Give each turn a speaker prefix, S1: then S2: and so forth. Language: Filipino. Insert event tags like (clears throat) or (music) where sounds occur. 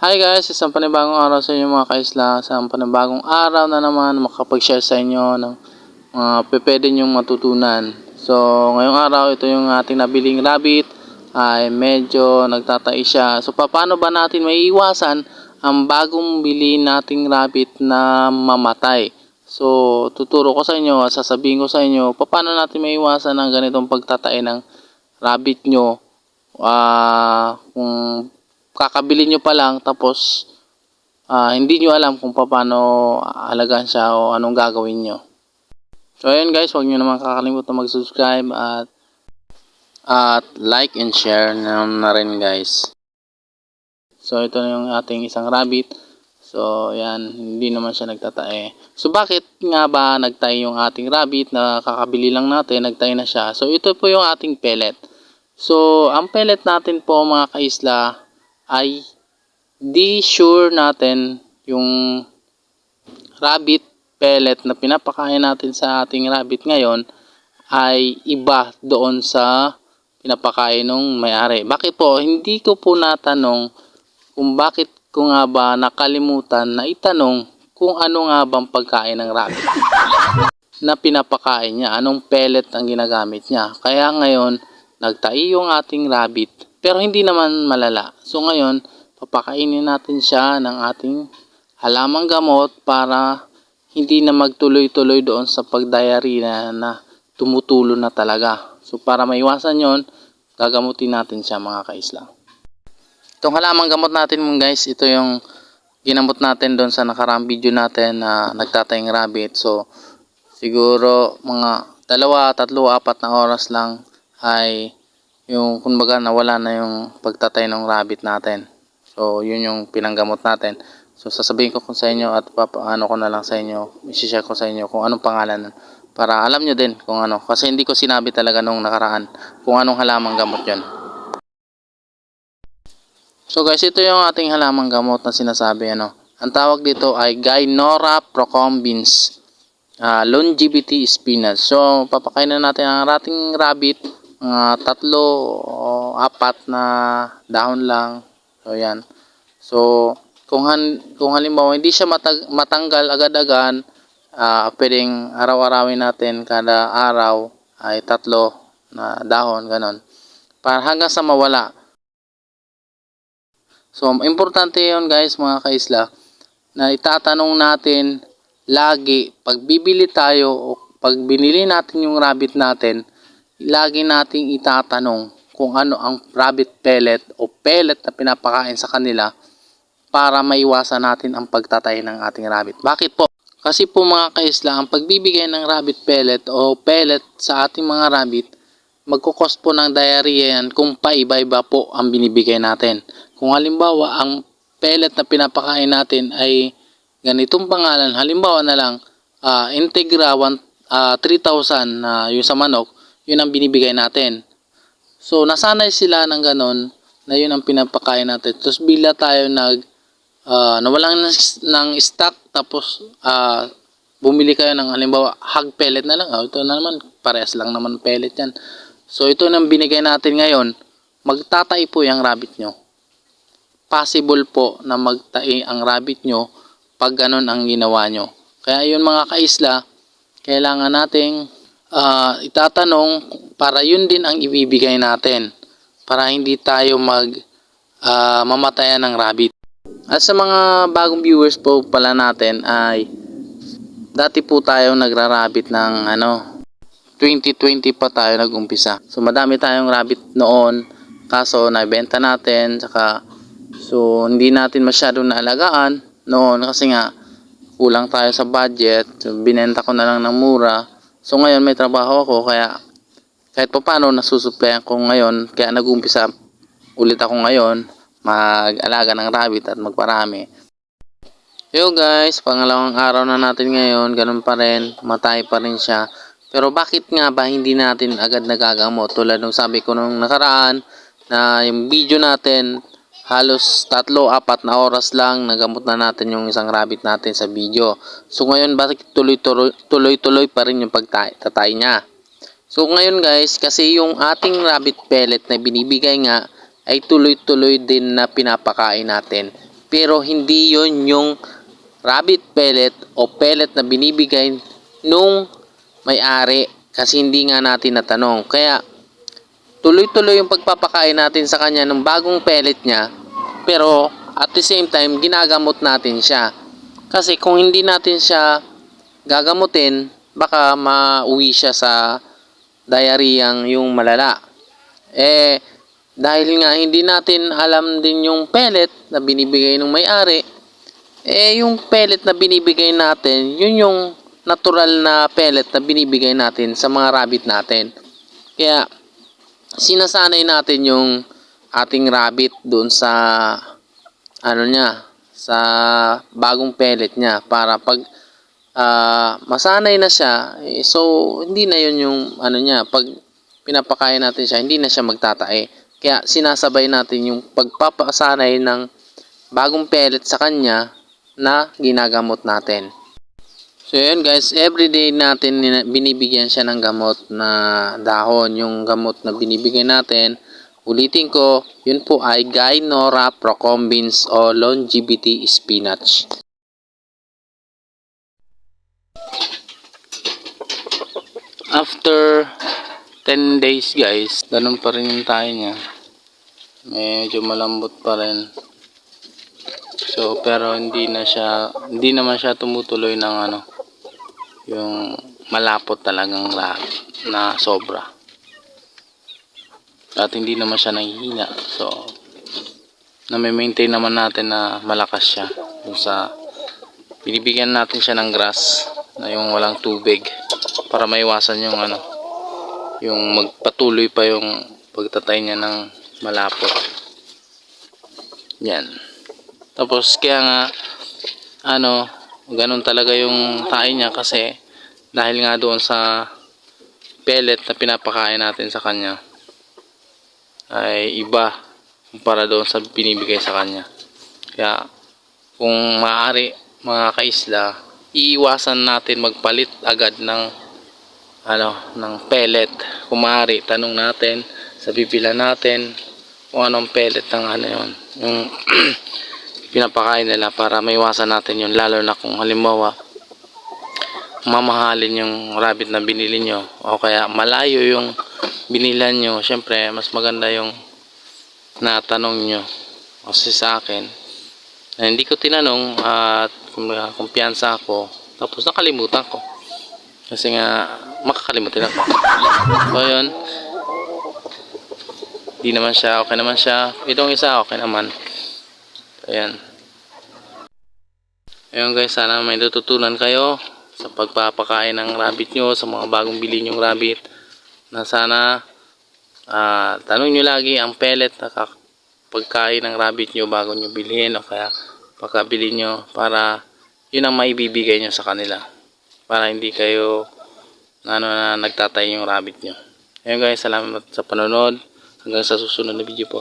S1: Hi guys, isang panibagong araw sa inyo mga kaisla. Isang panibagong araw na naman makapag-share sa inyo ng mga pwede nyong matutunan. So, ngayong araw, ito yung ating nabiling rabbit ay medyo nagtatai siya. So, paano ba natin maiiwasan ang bagong bili nating rabbit na mamatay? So, tuturo ko sa inyo sasabihin ko sa inyo paano natin maiiwasan ang ganitong pagtatay ng rabbit nyo ah kung kakabili nyo pa lang tapos ah, hindi nyo alam kung paano alagaan siya o anong gagawin nyo. So ayun guys, huwag nyo naman kakalimutan mag-subscribe at at like and share na, na rin guys. So ito na yung ating isang rabbit. So yan, hindi naman siya nagtatae. So bakit nga ba nagtae yung ating rabbit na kakabili lang natin, nagtae na siya. So ito po yung ating pellet. So ang pellet natin po mga kaisla ay di sure natin yung rabbit pellet na pinapakain natin sa ating rabbit ngayon ay iba doon sa pinapakain ng may-ari. Bakit po? Hindi ko po natanong kung bakit ko nga ba nakalimutan na itanong kung ano nga bang pagkain ng rabbit (laughs) na pinapakain niya. Anong pellet ang ginagamit niya. Kaya ngayon, nagtai yung ating rabbit pero hindi naman malala. So ngayon, papakainin natin siya ng ating halamang gamot para hindi na magtuloy-tuloy doon sa pagdiary na, tumutulo na talaga. So para maiwasan yon, gagamutin natin siya mga kaisla. Itong halamang gamot natin mga guys, ito yung ginamot natin doon sa nakaraang video natin na nagtatayang rabbit. So siguro mga dalawa, tatlo, apat na oras lang ay yung kumbaga nawala na yung pagtatay ng rabbit natin. So yun yung pinanggamot natin. So sasabihin ko kung sa inyo at papaano ko na lang sa inyo, i-share ko sa inyo kung anong pangalan. Para alam nyo din kung ano. Kasi hindi ko sinabi talaga nung nakaraan kung anong halamang gamot yon. So guys, ito yung ating halamang gamot na sinasabi. Ano. Ang tawag dito ay Gynora procumbens uh, longevity spinach. So papakain na natin ang ating rabbit mga tatlo o apat na dahon lang. So yan. So kung han, kung halimbawa hindi siya matag, matanggal agad-agad, uh, pwedeng araw-arawin natin kada araw ay tatlo na dahon ganon. Para hanggang sa mawala. So importante 'yon guys mga kaisla na itatanong natin lagi pag bibili tayo o pag binili natin yung rabbit natin, lagi nating itatanong kung ano ang rabbit pellet o pellet na pinapakain sa kanila para maiwasan natin ang pagtatay ng ating rabbit. Bakit po? Kasi po mga kaisla, ang pagbibigay ng rabbit pellet o pellet sa ating mga rabbit, magkukos po ng diarrhea yan kung paiba-iba po ang binibigay natin. Kung halimbawa, ang pellet na pinapakain natin ay ganitong pangalan, halimbawa na lang, uh, Integra 1, uh, 3,000 na uh, yung sa manok, yun ang binibigay natin. So, nasanay sila ng ganon na yun ang pinapakain natin. Tapos, bila tayo nag uh, nawalan ng, ng stock tapos uh, bumili kayo ng halimbawa hog pellet na lang oh, ito na naman parehas lang naman pellet yan so ito nang binigay natin ngayon magtatay po yung rabbit nyo possible po na magtai ang rabbit nyo pag ganun ang ginawa nyo kaya yun mga kaisla kailangan nating uh, itatanong para yun din ang ibibigay natin para hindi tayo mag uh, mamatayan ng rabbit at sa mga bagong viewers po pala natin ay dati po tayo nagrarabbit ng ano 2020 pa tayo nagumpisa. So madami tayong rabbit noon kaso naibenta natin saka so hindi natin masyadong naalagaan noon kasi nga kulang tayo sa budget. So, binenta ko na lang ng mura. So ngayon may trabaho ako kaya kahit pa paano nasusuplayan ko ngayon kaya nagumpisa ulit ako ngayon mag-alaga ng rabbit at magparami. Yo guys, pangalawang araw na natin ngayon, ganun pa rin, matay pa rin siya. Pero bakit nga ba hindi natin agad nagagamot? Tulad ng sabi ko nung nakaraan, na yung video natin, halos tatlo, apat na oras lang, nagamot na natin yung isang rabbit natin sa video. So ngayon, bakit tuloy-tuloy pa rin yung pagtatay niya? So ngayon guys, kasi yung ating rabbit pellet na binibigay nga, ay tuloy-tuloy din na pinapakain natin. pero hindi yon yung rabbit pellet o pellet na binibigay nung may-ari kasi hindi nga natin natanong. Kaya tuloy-tuloy yung pagpapakain natin sa kanya ng bagong pellet niya pero at the same time ginagamot natin siya. Kasi kung hindi natin siya gagamutin, baka mauwi siya sa diarrheang yung malala. Eh, dahil nga hindi natin alam din yung pellet na binibigay ng may-ari, eh yung pellet na binibigay natin, yun yung natural na pellet na binibigay natin sa mga rabbit natin. Kaya, sinasanay natin yung ating rabbit doon sa ano niya, sa bagong pellet niya para pag ah, masanay na siya, eh, so hindi na yun yung ano niya, pag pinapakain natin siya, hindi na siya magtatae. Kaya sinasabay natin yung pagpapasanay ng bagong pellet sa kanya na ginagamot natin. So yun guys, everyday natin binibigyan siya ng gamot na dahon. Yung gamot na binibigyan natin, ulitin ko, yun po ay Gynora procumbens o longevity spinach. After 10 days guys, ganun pa rin yung tayo niya. Medyo malambot pa rin. So, pero hindi na siya, hindi naman siya tumutuloy ng ano, yung malapot talagang la, na sobra. At hindi naman siya nahihina. So, na-maintain naman natin na malakas siya. Yung sa, binibigyan natin siya ng grass na yung walang tubig para maiwasan yung ano, yung magpatuloy pa yung pagtatay niya ng malapot. Yan. Tapos kaya nga ano, ganun talaga yung tayo niya kasi dahil nga doon sa pellet na pinapakain natin sa kanya ay iba para doon sa binibigay sa kanya. Kaya kung maaari mga kaisla, iiwasan natin magpalit agad ng ano, ng pellet. Kung maaari, tanong natin sa pipila natin kung anong pellet ng ano yun. Yung (clears throat) pinapakain nila para maiwasan natin yun lalo na kung halimbawa mamahalin yung rabbit na binili nyo o kaya malayo yung binilan nyo syempre mas maganda yung natanong nyo. Kasi sa akin na hindi ko tinanong at kumbaga, kumpiyansa ako tapos nakalimutan ko. Kasi nga makakalimutan ako. (laughs) So yun. Di naman siya okay naman siya. Itong isa okay naman. Ayan. Ayan guys, sana may natutunan kayo sa pagpapakain ng rabbit nyo, sa mga bagong bili nyong rabbit. Na sana, ah, tanong nyo lagi ang pellet na pagkain ng rabbit nyo bago nyo bilhin o kaya pagkabili nyo para yun ang maibibigay nyo sa kanila. Para hindi kayo ano, na nagtatay yung rabbit nyo. Ayan guys, salamat sa panonood. Hanggang sa susunod na video po.